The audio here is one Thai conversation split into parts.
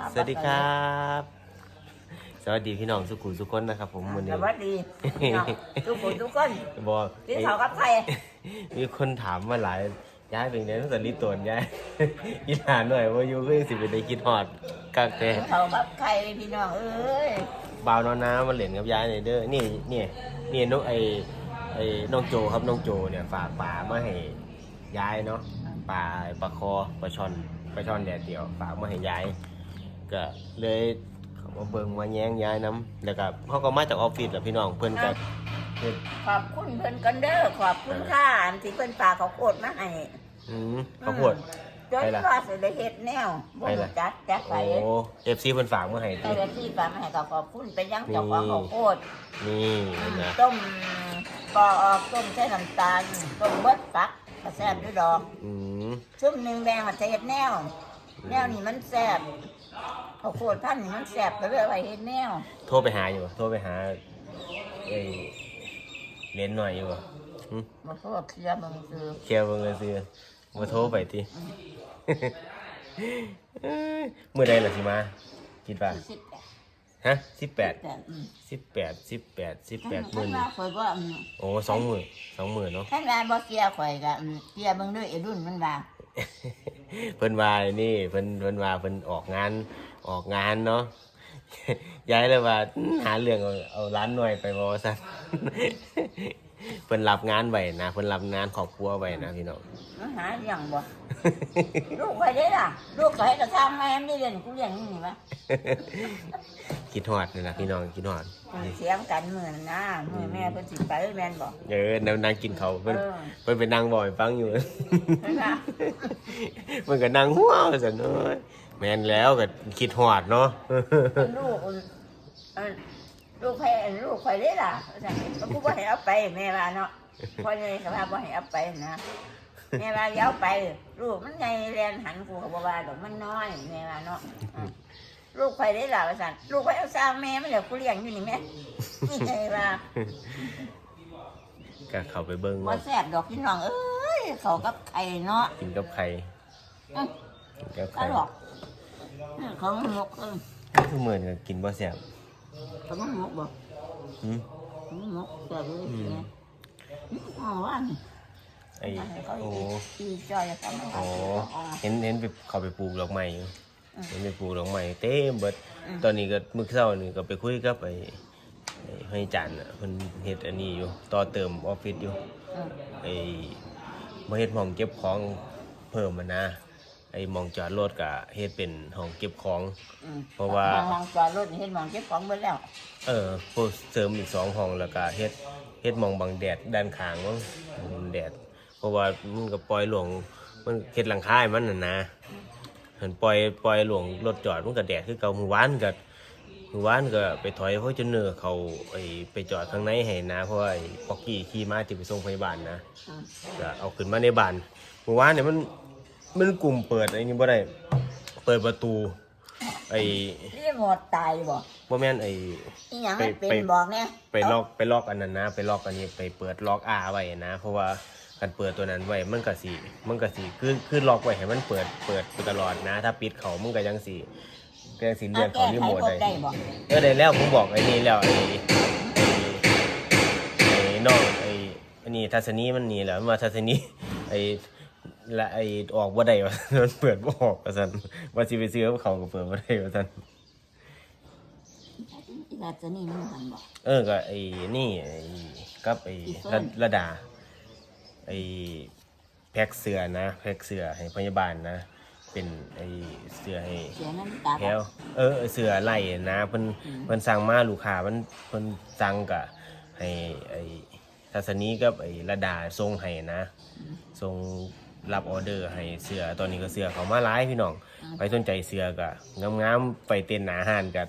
ครับสวัสดีครับ สวัสดีพี่น้องสุขุมสุขคนนะครับ ผมวันสนี้วัสดีพี่น้องทุกคนทุกคนบอกกินข้าวกับใครมีคนถามมาหลายย้ายเป็นไงตั้งแต่ลิตรวนย้ายกินหาหน่อยว่าอยู่ก็ยังสิเป็นได้คิดฮอดกักแต่กินข้าวกับใครพี่น้องเอ้ยบ่าวนอนน้ำมาเล่นกับย้ายเนี่ยเด้อนี่นี่นี่น้องไอไอ้น้องโจครับน้องโจเนี่ยฝากปลามาให้ย้ายเนาะปลาปลาคอปลาช่อนปลาช่อนแดดเดียวฝากมาให้ย้าย ก็เลยเขามาเบิ่งมาแย้งย้ายน้ำแล้วก็เขาก็มาจากออฟฟิศแหละพี่น้องเพื่อนก็เฮ็ดขอบคุณเพิ่นกันเด้อขอบคุณค่ะอันที่เพิ่นฝากข้าวโพดมาให้อืมข้าวโพด จนไปล่ะ ว่าสิได้เฮ็ดแนวบ่ไปล่ะรู้จักจักไปโอ้เอฟซีเพิ่นฝากมาให้แต่ติเรื่องที่ฝากมาให้ก็ขอบคุณเป็นยังเจ้าของข้าวโพดนี่นะต้มปอออกต้มใช้น้ำตาลต้มเบิดฟักกระแซบด้วยดอก อืมชุ่มหนึ่งแดงมาเฮ็ดแนว แนวนี่มันแซ่บ ข้าวโพดพันธุ์นี่มันแซ่บก็เลยเอาไว้เฮ็ดแนวโทรไปหาอยู่โทรไปหาไอ้เล่นหน่อยอยู่บ่หึมาพวกเคลียร์มึงคือเคลียร์เบิ่งเลยสิบ่โทรไปติ เอ้ยมื้อใดล่ะสิมาคิดว่าสิบแปดฮะ18 แต่อืม18 18 18มื้มื้ออนี้นี้ข่อยว่าอืมโอ้สองมื้อสองมื้อเนาะท่านว่าบ่เกลียร์ข่อยก็อืมเกลียร์เบิ่งด้วยไอ้รุ่นมันว่า เพิ่นว่านี่เพิ่นเพิ่นว่าเพิ่นออกงานออกงานเนาะย้ายเลยว่าหาเรื่องเอาเอาร้านหน่อยไปบ่ว่าซั่น เพิ่นรับงานไว้นะเพิ่นรับงานครอบครัวไว้นะพี่น้องมันหาเลี้ยงบ่ลูกข่อยได้ล่ะลูกข่อยก็ทำแม่ไม่เรียนกูเลี้ยงนี่นี่วะคิดฮอดนี่นะพี่น้องคิดฮอดเสียงกันมื้อนั้นนะมื้อแม่เพิ่นสิไปแม่นบ่เออนั่งนั่งกินเขาวเพิ่นเออเพิ่นไปนั่งบ่อยฟังอยู่เพิ่นว่าเพิ่นก็นั่งหัวซั่นเอ้ยแม่นแล้วก็คิดฮอดเนาะ ลูกอุ่นเอิ่น ลูกใครลูกใครได้ล่ะสั่งกูบ่ให้เอาไปแม่ว่าเนาะพ่อใหญ่ก็ว่าบ่ให้เอาไปนะแม่ว่าอย่าเอาไป ลูกมันใหญ่แลนหันกูก็บ่ว่าดอกมันน้อยแม่ว่าเนาะอะลูกใครได้ล่ะว่าสั่นลูกใครเอาสร้างแม่มันเดี๋ยวกูเลี้ยงอยู่นี่แม่นี่ไงว่าก็เข้าไปเบิ่งบ่ว่าแซ่บดอกพี่น้องเอ้ยเขากับไข่เนาะกินกับไข่อื้อกินกับตไข่ลกอื้อเขาหมกเออคือมื้อนี้ก็กินบ่แซ่บ เขาหมกบ่หืมเขาหมกแซ่บเลยอืมเนี่ยอ๋อว่านี่ไอ้เขาโอ้อีจอยเขาไม่โอ้อ๋อเห็นเห็นไปเขาไปปลูกดอกไม้อยู่อืมเห็นไปปลูกดอกไม้เต็มเบิดอืมตอนนี้ก็มื้อเช้านี่ก็ไปคุยกับไอ้ไอ้ให้จันทร์น่ะเพิ่นเฮ็ดอันนี้อยู่ต่อเติมออฟฟิศอยู่อืมไอ้มาเฮ็ดห้องเก็บของเพิ่มมานะ ไอ้หมองจอดรถก็เฮ็ดเป็นห้องเก็บของ อืมเพราะว่า มองจอดรถนี่เห็นมองเก็บของเบิดแล้วเออพวกเสริมอีกสองห้องแล้วก็เฮ็ดเฮ็ดหมองบังแดดด้านข้างมั้งแดด เพราะว่ามันก็ปล่อยหลวงมันเฮ็ดหลังคาให้มันน่ะนะเห็นปล่อยปล่อยหลวงรถจอดมันก็แดดคือเก่ามื้อวานก็มื้อวานก็ไปถอยเพราะจนเนอเขาไอ้ไปจอดข้างในให้นะเพราะว่าไอ้ป๊อกกี้ขี่มาที่ไปส่งพยาบาลนะ อืมก็เอาขึ้นมาในบ้านเมื่อวานเนี่ยมัน มันกลุ่มเปิดไอ้นี่บ่ได้ เปิดประตู ไอ้รีโมทตายบ่บ่แม่นไอ้อีหยังไปมันเป็นไปบอกเนี่ยไปล็อกไปล็อกอันนั้นนะ ไปล็อกอันนี้ไปเปิดล็อกอาไว้นะ เพราะว่าการเปิดตัวนั้นไว้มันก็สิมันก็สิคือคือล็อกไว้ให้มันเปิดเปิดไปตลอดนะ ถ้าปิดเขามันก็ยังสิก็ยังสิเลื่อนแก้เขารีไขโมทกได้ดได้บ่เออได้แล้วผมบอกไอ้นี่แล้วไอ้ไอ้ไอ้น้องไอ้อันนี้ทัศนีมันนี่แหล้วมาทัศนีไอ้ ละไอ้ออกบ่ได้ว่ามันเปิดบ่ออกว่าซั่นว่าสิไปซื้อกับเขาก็เปิดบ่ได้ว่าซั่นอีลาจะนี่มันกันบ่เออก็ไอ้นี่ไอ้กับไอ้อีส้ระมระดาไอ้แพ็กเสือนะ แพ็กเสือให้พยาบาลนะ เป็นไอ้เสือให้เสียน้ำตาแถวเออเสือไล่นะเพิ่นเพิ่นสั่งมาลูกค้ามันเพิ่นสั่งกะให้ไอ้ทัศนีกับไอ้ระดาส่งให้นะส่ง รับออเดอร์ให้เสือตอนนี้ก็เสือเขามาหลายพี่น้องไปสนใจเสือกะงามๆไปเต้นหนาหานกั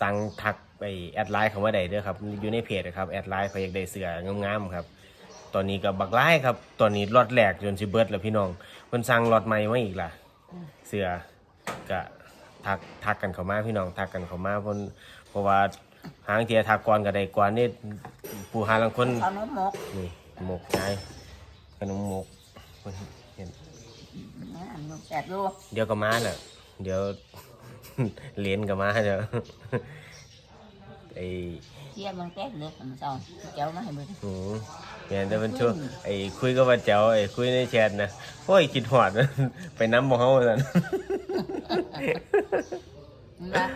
สั่งทักไปแอดไลน์เขามาได้เด้อครับอยู่ในเพจนะครับแอดไลน์เขาอยากได้เสืองามๆครับ ตอนนี้ก็บักไล่ครับ ตอนนี้ล็อตแรกจนสิเบิดแล้วพี่น้องเพิ่นสั่งล็อตใหม่มาอีกล่ะ เสือก็ทักทักกันเข้ามาพี่น้องทักกันเข้ามาเพราะเพราะว่าหางเทียทักก่อนก็ได้ก่อนนี่ผู้หาลังคนขนมหมกนี่หมกไงขนมหมกเพิ่ นเห็นนะอันมันแซ่บดูเดี๋ยวก็มาแหละเดี๋ยวเหรียญก็มาเด้อไอ้เที่ยมันแก้เล็กมันซองเจ้ามาให้เบิ่งหือเนี่ยเดี๋ยวมันช่วงไอ้คุยกับว่าเจ้าไอ้คุยในแชทนะโอ้ยคิดหอดไปน้ำบ่เฮาซั่นมันว่า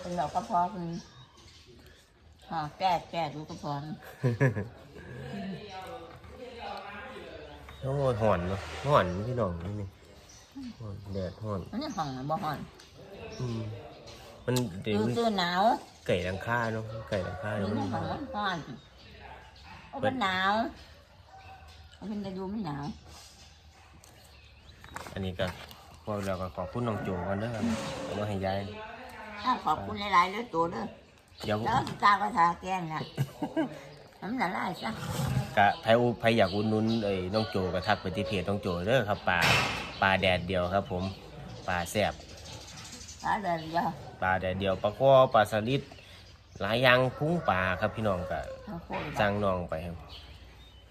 เป็นเราก็พอคือหาแก้แก้ดูก็พอ โอ้ยหอนเนาะหอนพี่น้องนี่นี่หอนแดดหอนมันนี่ห้องบ่ห้อนอืมมันเดี๋ยวดูมันซื่อหนาวไก่หลังคาเนาะไก่หลังคานี่เนาะนี่ห้องมันห้อนเอาเป็นหนาวเอาเป็นตะดูมันหนาวอันนี้ก็พอเราก็ขอบคุณน้องโจกันเด้อครับเอามาให้ยายอ้าวขอบคุณหลายๆเด้อตัวเด้อเดี๋ยวแล้วตาก็ทาแกงน่ะ น้ำละลายซะกะไผอุไผอยากอุดหนุนไอ้น้องโจก็ทักไปที่เพจน้องโจเด้อครับปลาปลาแดดเดียวครับ ผมปลาแซ่บตาเดินเดียวปลาแดดเดียวปลาคอปลาสลิดหลายอย่างพุ้งปลาครับพี่น้องก็ทั้งโคตรจ้างน้องไปครับ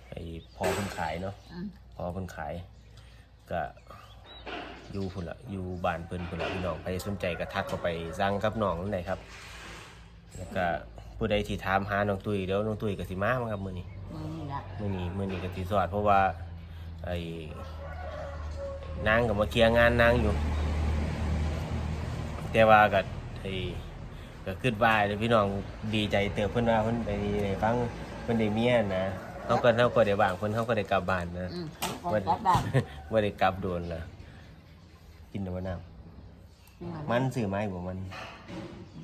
ไอ้พอเพิ่นขายเนาะ อืมพอเพิ่นขายก็อยู่พุ่นละอยู่บ้านเพิ่นพุ่นละพี่น้องใครสนใจก็ทักเข้าไปสั่งกับน้องนั่นแหละครับ แล้วก็ ผู้ใดที่ถามหาน้องตุ้ยเดี๋ยวน้องตุ้ยก็สิมามั้งครับมื้อนี้มือนี่ละมื้อนี้มื้อนี้ก็สิสอด เพราะว่าไอ้นางก็มาเคลียร์งานนางอยู่ แต่ว่าก็ไอ้ก็คิดว่าเด้อพี่น้องดีใจเติบเพิ่นว่าเพิ่นได้ได้ฟังเพิ่นได้เมียนะเฮาก็เฮาก็ได้บ้างเพิ่นเฮาก็ได้กลับบ้านนะ อืมเขาก็กลับบ้านว่าได้กลับโดนละกินแต่ว่าน้ำมันซื้อไม้บ่มัน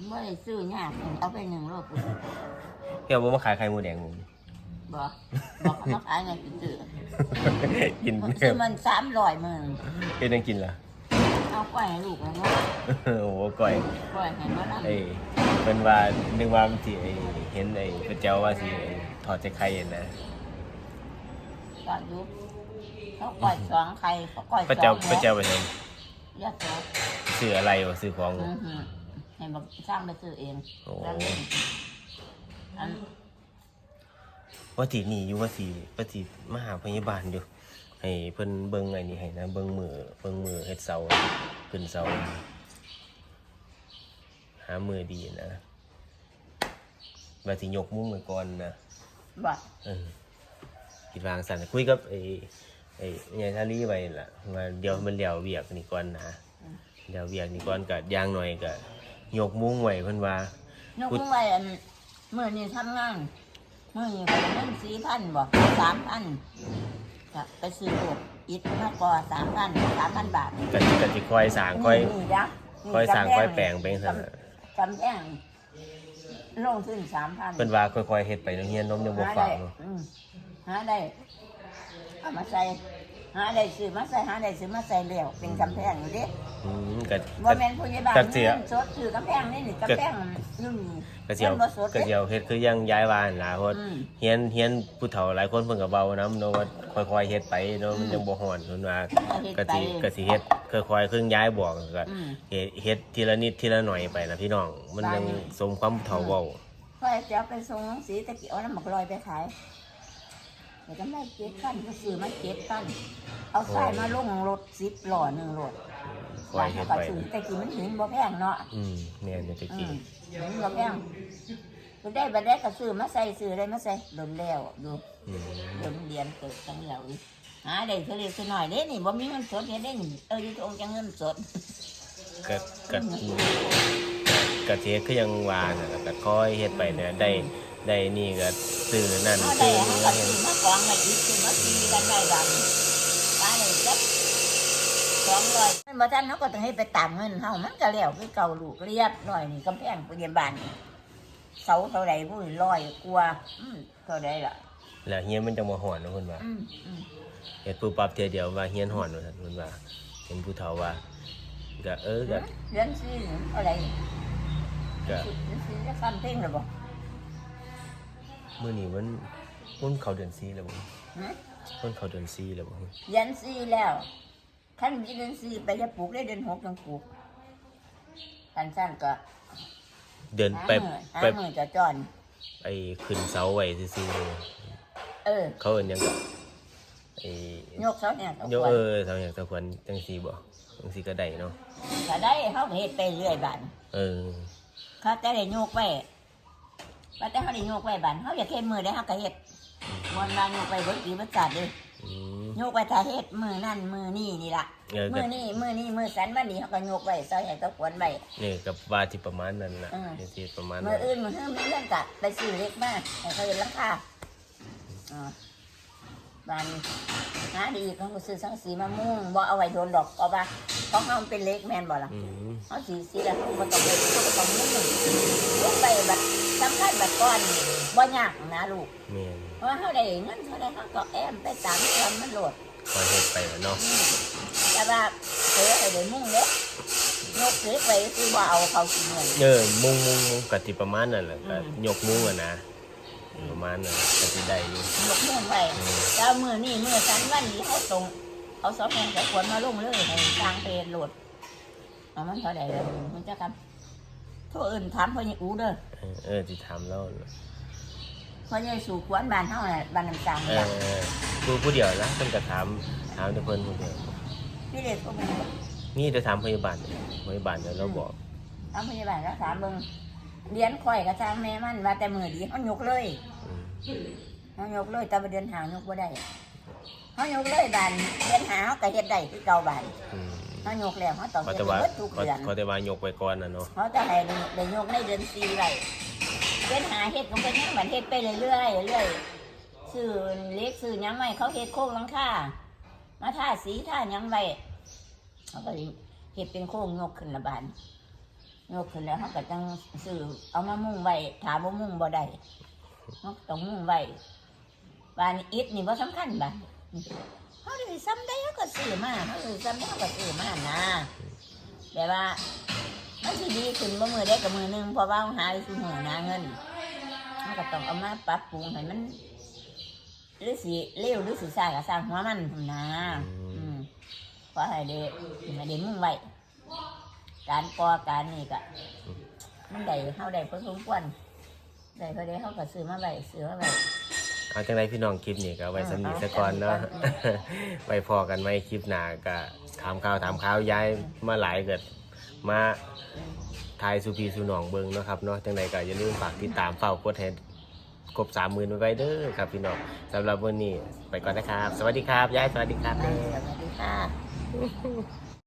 ไม่ได้ซื้อยากเอาไปหนึ่งโลปุ๊บเที่ยวบ่มาขายไข่หมูแดงผมบอกบอกเขามาขายไงกินซื้อกินมันซื้อมันสามร้อยหมื่นเป็นยังกินล่ะเอาก้อยให้ลูกแล้วเนาะโอ้โหก้อยก้อยให้มาแล้วไอ้เป็นว่านึกว่ามันสิไอ้เห็นไอ้พระเจ้าว่าสิไอ้ถอดใจไข่เห็นนะตอนยุบเขาก้อยสองไข่เขาก้อยสองพระเจ้านี่ยพระเจ้าไปทยาโสำซื้ออะไรวะซื้อของอือหือ ให้บอกสร้างไปซื้อเองโอ้แล้วนี่อันว่าสิหนีอยู่ว่าสิว่าสิมาหาพยาบาลอยู่ให้เพิ่นเบิ่งไอ้นี่ให้นะเบิ่งมือเบิ่งมือเฮ็ดเสาขึ้นเสาหามือดีนะว่าสิยกมุ้งไว้ก่อนนะบอกเออคิดวางสั่นคุยกับไอ้ไอ้ยายทารีไว้ล่ะว่าเดี๋ยวมันเลี้ยวเวียกนี่ก่อนนะเลี้ยวเวียกนี่ก่อนก็อย่างหน่อยก็ ยกมุ้งไว้เพิ่นว่า นกกุ้งไว้อันมื่อนี้ทำงานมื่อนี้ก็เงินสี่พันบอกสามพันจะไปซื้อลูกอิฐมากกว่าสามพันสามพันบาทก็สิก็สิคอยสร้างคอย นี่จ้ะนี่คอยสร้างกำคอยแปลงไปจังซั่นกำน่ะ กำแพงลงทุนสามพันเพิ่นว่าค่อยๆเฮ็ดไปโรงเรียนนมยังบ่หาฟัได้งเนาะอืมหาได้เอามาใส่ หาได้ซื้อมาใส่หาได้ซื้อมาใส่เลี้ยวเป็นกำแพงอยู่เดิอืมก็บ่ก็แม่นผู้ใหญ่บ้านก็เสียงินสดซื้อกำแพงนี่นี่กำแพงอยู่นี่ก็สิเอางินบ่สดก็เด้สิเอาเฮ็ดคือยังย้ายว่าหั่นล่ะเพราะอืมเฮียนเฮียนผู้เฒ่าหลายคนเพิ่นก็เว้านํเนาะว่าค่อยๆเฮ็ดไปเนาะมันยังบ่ฮ้อนเพิ่นว่าเอาเฮ็ดก็ไปสิก็สิเฮ็ดค่อยๆครึ่งย้ายบอกก็อืมเฮ็ดเฮ็ดทีละนิดทีละหน่อยไปนะพี่น้อง มันยังได้สมความเฒ่าเว้าค่อยจะเอาไปส่งน้องสีตะกี้เอาน้ำหมักลอยไปขาย เดี๋ยวก็ได้เจ็ดพันก็ซื้อมาเจ็ดพันเอาใส่มาลงรถสิบหล่อหนึ่งรถค่อยเฮ็ดก็ไปซื้อตะกี้มันหินบ่แพงเนาะอืมแม่นอยู่ตะอืกี้มหินบ่แพงก็ได้บัดได้ก็ซื้อมาใส่ซื้อได้มาใส่โดนแล้วดูอืมโดนเรียนเกิดทั้งแล้วอีกหาได้เท่าเล็กเท่าน้อยเด้นี่บ่มีเงินสดเฮ็ดได้นี่เอออยู่ตรงจังเงินสดก็ก็ก็สิเฮ็ดคือยังว่าน่ะก็ค่อยเฮ็ดไปเนี่ยได้ ได้นี่ก็ซื้อนั่นเอาได้ซื้อเฮานี่ก็ซื้อมากองไว้อีกซื้อมาตีกันได้ดังตายเลยจักสองร้อยมันบ่ทันเฮาก็ต้องให้ไปตามเงินเฮามันก็แล้วคือเก่าลูกเรียบร้อยนี่กำแพงพยาบาลนี่เสาเท่าใดผู้ร้อยกว่าอืมเท่าใดล่ะแล้วเฮียนมันจะมาฮ้อนเนาะเพิ่นว่าอืมอืมเฮ็ดปุ๊บปั๊บเทื่อเดียวว่าเฮียนฮ้อนว่าซั่นเพิ่นว่าเห็นผู้เฒ่าว่าก็เออก็เดือนสี่เท่าใดก็เดือนสี่จะฟันเพ่งหรือบ่ มื้อนี้มันมันเข้าเดือน4แล้วบ่ฮะมันเข้าเดือน4แล้วบ่เดือนสี่แล้วขั้นมีเดือนสี่ไปจะปลูกได้เดือนหกยังปลูกขั้นสั้นก็เดือนหาไปมือหาไปมือจะจอน ไอ้ขึ้นเสาไว้ซื่อเออๆเขาเอิ้นหยังก็ไอ้ยกเสาเนี่ยเขาโยควรเออเสาหยังตะควันจังซี่บ่จังซี่ก็ได้เนาะถ้าได้เขาก็เฮ็ดไปเรื่อยบันเออ เขาจะได้โยกไว้ ว่าแต่เขาได้โยกไว้บันเขาอยากเฮ็ดมือได้เขาก็เฮ็ดวันวานโยกไว้เบิดปีเบิดศาสตร์เลยอืมโยกไว้ถ้าเฮ็ดมือนั่นมือนี่นี่ล่ะเออมืก็อนี่มือนี่มือสันวันนี้เขาก็โยกไว้ซอยให้เขาควรไว้ นี่กับว่าที่ประมาณนั้นน่ะอืมที่ประมาณมืนั้อนอื่นมือเพิ่มมีเรื่องกัดไปซื้อเล็กมากให้เขาเห็นราคาอ่าบานหาดีเขาก็ซื้อสังสีมามุ่งบ่เอาไว้โดนดอกเพราะว่าของเขามันเป็นเล็กแมนบ่ล่ะ อืมเขาสีสีแล้วเขาก็ต้องไปเขาก็ต้องมุ่งลูกไปแบบ สำคัญแบบก้อนนี่บ่ยากนะลูกแม่นเพราะว่าเขาได้เงินเขาได้เขาก็แอมไปตามตามมันโหลดคอยเฮ็ดไปแล้วเนาะแต่ว่าเสือไอ้เดี๋ยวมุ่งเล็กยกเล็กไปคือว่าเอาเขากินเงินเออมุงมุงมุงก็สิประมาณนั้นแหละก็อืมยกมุงอะนะประมาณนั้นก็สิได้อยู่ยกมุ่งไปอืมแล้วมือนี่มือสันวันนี้เขาตรงเอาสองแห่งแต่ควรมาลงเลยให้ทางเพลโหลดเอามันเท่าไหร่เลยมันจะกัน โทษอื่นถามพ่อใหญ่อูเด้อเออเออสิถามแล้วพ่อใหญ่สู่ขวนบ้านเฮาน่ะบ้านน้ำจางเอเนี่ยอผู้ผู้เดียวนะเพิ่นก็ถามถามแต่เพิ่นผู้เดียวพี่เด็กก็เป็นนี่จะถามพยาบาลพยาบาลเดี๋ยวเราบอกทำพยาบาลรักษาเบิ่งเลี้ยนข่อยกระจางแม่มันว่าแต่มือดีเขายกเลยอืมเขายกเลยแต่ว่าเดือนหางยกบ่ได้เขายกเลยบานเดือนหาเขาก็เฮ็ดได้คือเก่าบานอืม เขายกแล้วเขาต้องเขาเฮ็ดจะว่าเบิดทุกเขาเดือนเขาจะว่ายกไปก่อนนะเนาะเขาจะให้ได้ยกในเดือนสี่ไรเดือนหาเฮ็ดก็เป็นยังบันเฮ็ดไปเรื่อยๆเรื่อยๆซื้อเล็กซื้อหยังไม่เขาเฮ็ดโค้งหลังคามาท่าสีท่าหยังไว้เขาก็เลยเฮ็ดเป็นโค้งยกขึ้นละบานยกขึ้นแล้วเขาก็จังซื้อเอามามุ่งไว้ถามว่ามุ่งบ่ได้เขาก็ต้องมุ่งไว้บานอิฐนี่บ่สำคัญบาน เขาได้ซ้ำได้เขาก็ซื้อมาเขาได้ซ้ำได้เขาก็ซื้อมานะแต่ว่ามันสิดีขึ้นบ่มือได้กับมือหนึงเพราะว่าหาได้ซุมือหาเงินมันก็ต้องเอามาปรับปรุงให้มันหรือสิเร็วหรือสิสร้างก็สร้างหัวมันพุ่นนะอืมเพราะให้เด็ให้เด็มุ่งไว้การก่อการนี่ก็มันได้เฮาได้พอสมควรได้พอได้เฮาก็ซื้อมาไว้ซื้อมาไว้ เอาจังไรพี่น้องคลิปนี้ก็เอาไว้สำนีซะก่อนเนาะไว้พอกันไหมคลิปหน้าก็ถามข่าวถามข่าวย้ายมาหลายเกิดมาทายสุพีสุหนองเบิงเนาะครับเนาะจังไรก็อย่าลืมฝากติดตามเฝ้ากดให้ครบสามหมื่นไว้เด้อครับพี่น้องสำหรับวันนี้ไปก่อนนะครับ สวัสดีครับยายสวัสดีครับสวัสดีค่ะ